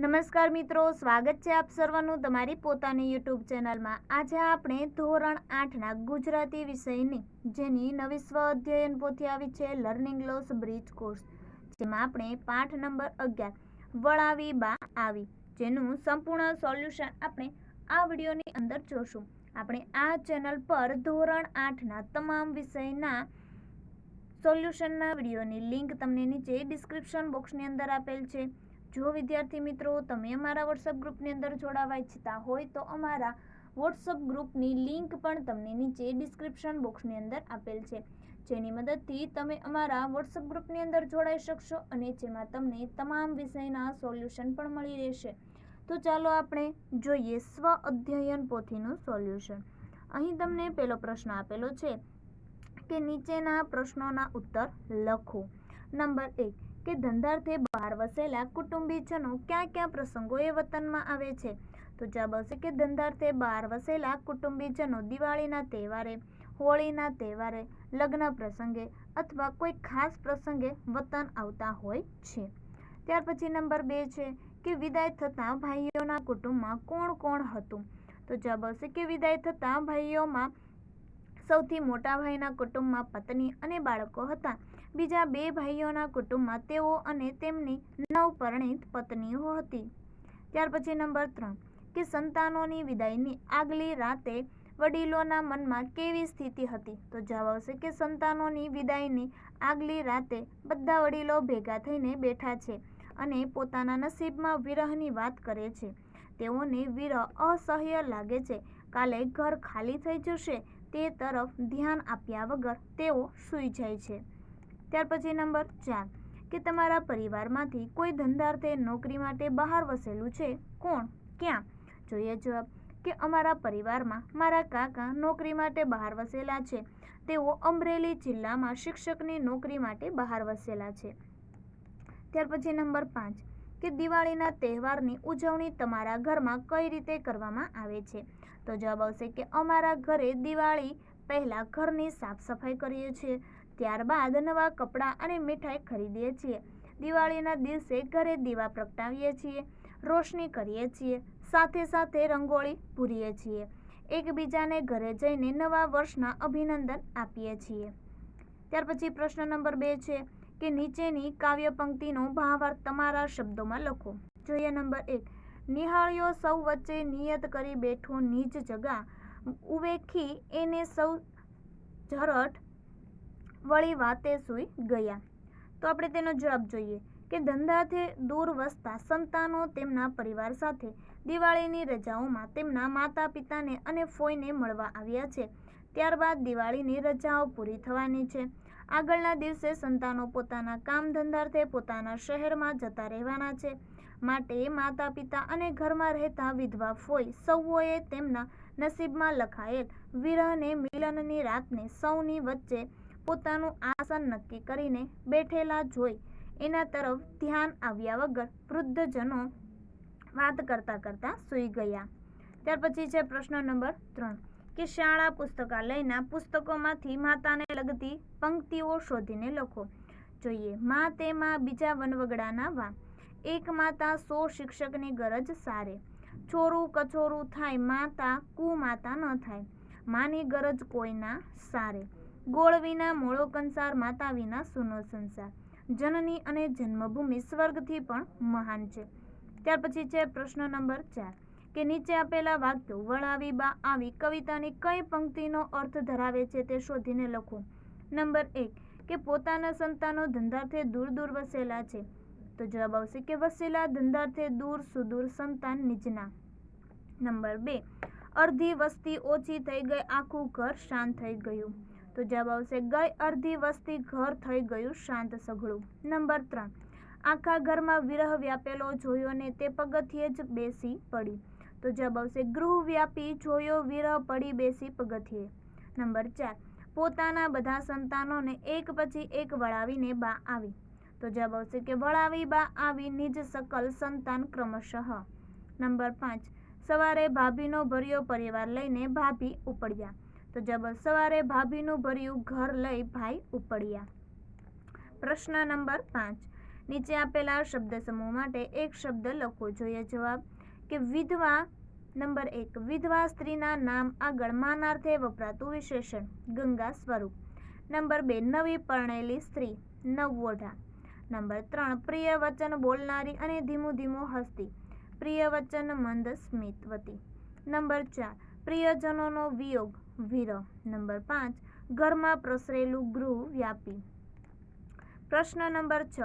નમસ્કાર મિત્રો, સ્વાગત છે આપ સર્વનું તમારી પોતાની યુટ્યુબ ચેનલમાં. આજે આપણે ધોરણ આઠના ગુજરાતી વિષયની, જેની નવી સ્વ અધ્યયન પોથી આવી છે લર્નિંગ લોસ બ્રિજ કોર્સ જેમાં આપણે પાઠ નંબર અગિયાર, વળાવી બા આવી, જેનું સંપૂર્ણ સોલ્યુશન આપણે આ વિડીયોની અંદર જોશું. આપણે આ ચેનલ પર ધોરણ આઠના તમામ વિષયના સોલ્યુશનના વિડીયોની લિંક તમને નીચે ડિસ્ક્રિપ્શન બોક્સની અંદર આપેલ છે. જો વિદ્યાર્થી મિત્રો તમે અમારા વોટ્સઅપ ગ્રુપની અંદર જોડાવા ઈચ્છતા હોય તો અમારા વોટ્સઅપ ગ્રુપની લિંક પણ તમને નીચે ડિસ્ક્રિપ્શન બોક્સની અંદર આપેલ છે. જેની મદદથી તમે અમારા વોટ્સઅપ ગ્રુપની અંદર જોડાઈ શકશો અને જેમાં તમને તમામ વિષયના સોલ્યુશન પણ મળી રહેશે. તો ચાલો આપણે જોઈએ સ્વ અધ્યયન પોથીનું સોલ્યુશન. અહીં તમને પહેલો પ્રશ્ન આપેલો છે કે નીચેના પ્રશ્નોના ઉત્તર લખો. નંબર એક કે ધંધાર્થે બહાર વસેલા કુટુંબીજનો ક્યાં ક્યાં પ્રસંગોએ વતનમાં આવે છે? તો જવાબ આવશે કે ધંધાર્થે બહાર વસેલા કુટુંબીજનો દિવાળીના તહેવારે, હોળીના તહેવારે, લગ્ન પ્રસંગે અથવા કોઈ ખાસ પ્રસંગે વતન આવતા હોય છે. ત્યાર પછી નંબર બે છે કે વિદાય થતાં ભાઈઓના કુટુંબમાં કોણ કોણ હતું? તો જવાબ આવશે કે વિદાય થતાં ભાઈઓમાં સૌથી મોટા ભાઈના કુટુંબમાં પત્ની અને બાળકો હતા. બીજા બે ભાઈઓના કુટુંબમાં તેઓ અને તેમની નવપરણિત પત્નીઓ હતી. ત્યાર પછી નંબર ત્રણ. કે સંતાનોની વિદાયની આગલી રાતે વડીલોના મનમાં કેવી સ્થિતિ હતી? તો જવાબ આવશે કે સંતાનોની વિદાયની આગલી રાતે બધા વડીલો ભેગા થઈને બેઠા છે અને પોતાના નસીબમાં વિરહની વાત કરે છે. તેઓને વિરહ અસહ્ય લાગે છે. કાલે ઘર ખાલી થઈ જશે. તે તરફ ધ્યાન આપ્યા વગર તેઓ સૂઈ જાય છે. ત્યાર પછી નંબર ચાર, કે તમારા પરિવારમાંથી કોઈ ધંધાર્થે નોકરી માટે બહાર વસેલું છે? કોણ? ક્યાં? જોઈએ જવાબ, કે અમારા પરિવારમાં મારા કાકા નોકરી માટે બહાર વસેલા છે. તેઓ અમરેલી જિલ્લામાં શિક્ષકની નોકરી માટે બહાર વસેલા છે. ત્યાર પછી નંબર પાંચ, કે દિવાળીના તહેવારની ઉજવણી તમારા ઘરમાં કઈ રીતે કરવામાં આવે છે? તો જવાબ આવશે કે અમારા ઘરે દિવાળી પહેલાં ઘરની સાફ સફાઈ કરીએ છીએ, ત્યારબાદ નવા કપડાં અને મીઠાઈ ખરીદીએ છીએ. દિવાળીના દિવસે ઘરે દીવા પ્રગટાવીએ છીએ, રોશની કરીએ છીએ, સાથે સાથે રંગોળી પૂરીએ છીએ. એકબીજાને ઘરે જઈને નવા વર્ષના અભિનંદન આપીએ છીએ. ત્યાર પછી પ્રશ્ન નંબર બે છે કે નીચેની કાવ્ય પંક્તિનો ભાવાર્થ તમારા શબ્દોમાં લખો. જોઈએ નંબર એક. નિહાળ્યો સૌ વચ્ચે નિયત કરી બેઠો નીચ જગા. ઉવેખી એને સૌ ઝરટ વળી વાતે સૂઈ ગયા. તો આપણે તેનો જવાબ જોઈએ કે ધંધાથી દૂર વસતા સંતાનો તેમના પરિવાર સાથે, દિવાળીની રજાઓમાં તેમના માતા પિતાને અને ફોઈને મળવા આવ્યા છે. ત્યારબાદ દિવાળીની રજાઓ પૂરી થવાની છે. આગળના દિવસે સંતાનો પોતાના કામ ધંધાર્થે પોતાના શહેરમાં જતા રહેવાના છે. માટે માતા પિતા અને ઘરમાં રહેતા વિધવા ફોઈ સૌએ તેમના નસીબમાં લખાયેલ વિરહને મિલનની રાતને સૌની વચ્ચે પોતાનું આસન નક્કી કરીને બેઠેલા જોઈ એના તરફ ધ્યાન આવ્યા વગર વૃદ્ધજનો વાત કરતા કરતાં સૂઈ ગયા. ત્યાર પછી છે પ્રશ્ન નંબર ત્રણ. કે શાળા પુસ્તકાલયના પુસ્તકોમાંથી માતાને લગતી પંક્તિઓ શોધીને લખો. જોઈએ, મા તેમાં બીજા વનવગડાના વા એક માતા સો શિક્ષકની ગરજ સારે. છોરું કચોરું થાય, માતા કુમાતા ન થાય. માની ગરજ કોઈના સારે. ગોળ વિના મોળો કંસાર, માતા વિના સુનો સંસાર. જનની અને જન્મભૂમિ સ્વર્ગથી પણ મહાન છે. ત્યાર પછી છે પ્રશ્ન નંબર ચાર, કે નીચે આપેલા વાક્યો વળાવી બા આવી કવિતાની કઈ પંક્તિનો અર્થ ધરાવે છે તે શોધીને લખો. નંબર એક, કે પોતાના સંતાનો ધંધાર્થે દૂર દૂર વસેલા છે. તો જવાબ આવશે કે વસેલા ધંધાર્થે દૂર સુદૂર સંતાન નિજના નંબર બે, અડધી વસ્તી ઓછી થઈ ગઈ, આખું ઘર શાંત થઈ ગયું. તો જવાબ આવશે ગઈ, અડધી વસ્તી ઘર થઈ ગયું, શાંત સઘળું નંબર ત્રણ, આખા ઘરમાં વિરહ વ્યાપેલો જોયો ને તે પગથિયે જ બેસી પડી. તો જવાબ આવશે ગૃહ વ્યાપી જોયો, વિરહ પડી બેસી પગથિયે. નંબર ચાર, પોતાના બધા સંતાનોને એક પછી એક વળાવીને બા આવી. તો જવાબ આવશે કે વળાવી બા આવી નિજ સકલ સંતાન ક્રમશઃ. નંબર પાંચ, સવારે ભાભીનો ભર્યો પરિવાર લઈને ભાભી ઉપડ્યા. તો જવાબ સવારે ભાભીનું ભર્યું ઘર લઈ ભાઈ ઉપડ્યા. પ્રશ્ન નંબર પાંચ, નીચે આપેલા શબ્દ સમૂહ માટે એક શબ્દ લખવો જોઈએ. જવાબ, કે વિધવા, નંબર એક, વિધવા સ્ત્રીના નામ આગળ માનાર્થે વપરાતું વિશેષણ, ગંગા સ્વરૂપ. નંબર બે, નવી પરણેલી સ્ત્રી નવવોઢા નંબર ત્રણ, પ્રિય વચન બોલનારી અને ધીમું ધીમું હસતી. પ્રિય વચન મંદ સ્મિતવતી. નંબર ચાર, પ્રિયજનોનો વિયોગ, વિરહ. નંબર પાંચ, ઘરમાં પ્રસરેલું ગૃહ વ્યાપી. પ્રશ્ન નંબર છ,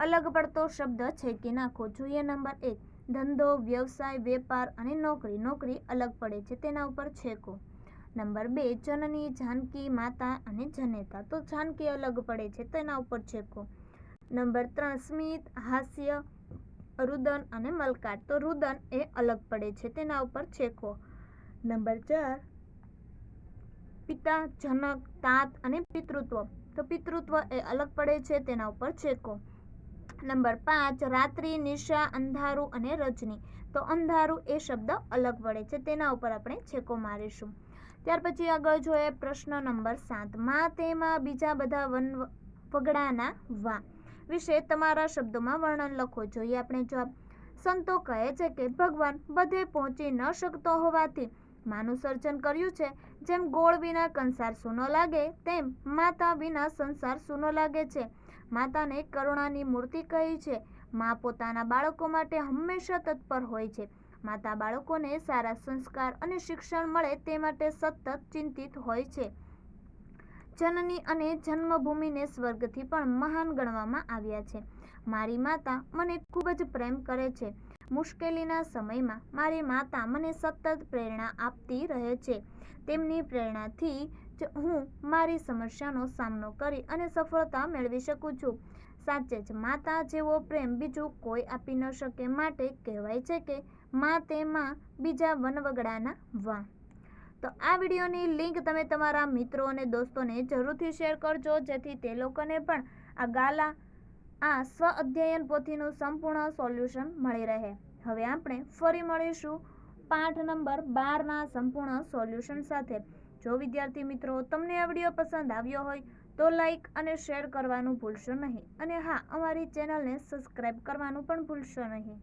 અલગ પડતો શબ્દ છેકી નાખો જોઈએ નંબર એક, ધંધો, વ્યવસાય, વેપાર અને નોકરી. નોકરી અલગ પડે છે, તેના ઉપર છેકો. નંબર બે, જનની જાનકી માતા અને જનેતા. તો જાનકી અલગ પડે છે, તેના ઉપર છેકો. નંબર ત્રણ, સ્મિત, હાસ્ય, રુદન અને મલકાટ તો રુદન એ અલગ પડે છે, તેના ઉપર છેકો. નંબર ચાર, પિતા, જનક, તાત અને પિતૃત્વ. તો પિતૃત્વ એ અલગ પડે છે, તેના ઉપર છેકો. નંબર પાંચ, રાત્રિ, નિશા, અંધારું અને રજની. તો અંધારું એ શબ્દ અલગ પડે છે, તેના ઉપર આપણે છેકો મારીશું. ત્યાર પછી આગળ જોઈએ પ્રશ્ન નંબર સાત. માં, તેમાં બીજા બધા વન, વગડાના વા. વિશે તમારા શબ્દોમાં વર્ણન લખો. જોઈએ આપણે જવાબ. સંતો કહે છે કે ભગવાન બધે પહોંચી ન શકતો હોવાથી માનું સર્જન કર્યું છે. જેમ ગોળ વિના કંસાર સૂનો લાગે, તેમ માતા વિના સંસાર સૂનો લાગે છે. માતાને કરુણાની મૂર્તિ કહી છે. મા પોતાના બાળકો માટે હંમેશા તત્પર હોય છે. માતા બાળકોને સારા સંસ્કાર અને શિક્ષણ મળે તે માટે સતત ચિંતિત હોય છે. જનની અને જન્મભૂમિને સ્વર્ગથી પણ મહાન ગણવામાં આવ્યા છે. મારી માતા મને ખૂબ જ પ્રેમ કરે છે. મુશ્કેલીના સમયમાં મારી માતા મને સતત પ્રેરણા આપતી રહે છે. તેમની પ્રેરણાથી જ હું મારી સમસ્યાનો સામનો કરી અને સફળતા મેળવી શકું છું. સાચે જ માતા જેવો પ્રેમ બીજું કોઈ આપી ન શકે માટે કહેવાય છે કે મા તે માં બીજા વનવગડાના વા. તો આ વિડીયોની લિંક તમે તમારા મિત્રો અને દોસ્તોને જરૂરથી શેર કરજો, જેથી તે લોકોને પણ આ ગાલા, આ સ્વ અધ્યયન પોથીનું સંપૂર્ણ સોલ્યુશન મળી રહે. હવે આપણે ફરી મળીશું પાઠ નંબર બારના સંપૂર્ણ સોલ્યુશન સાથે. જો વિદ્યાર્થી મિત્રો તમને આ વીડિયો પસંદ આવ્યો હોય, તો લાઈક અને શેર કરવાનું ભૂલશો નહીં. અને હા, અમારી ચેનલને સબસ્ક્રાઈબ કરવાનું પણ ભૂલશો નહીં.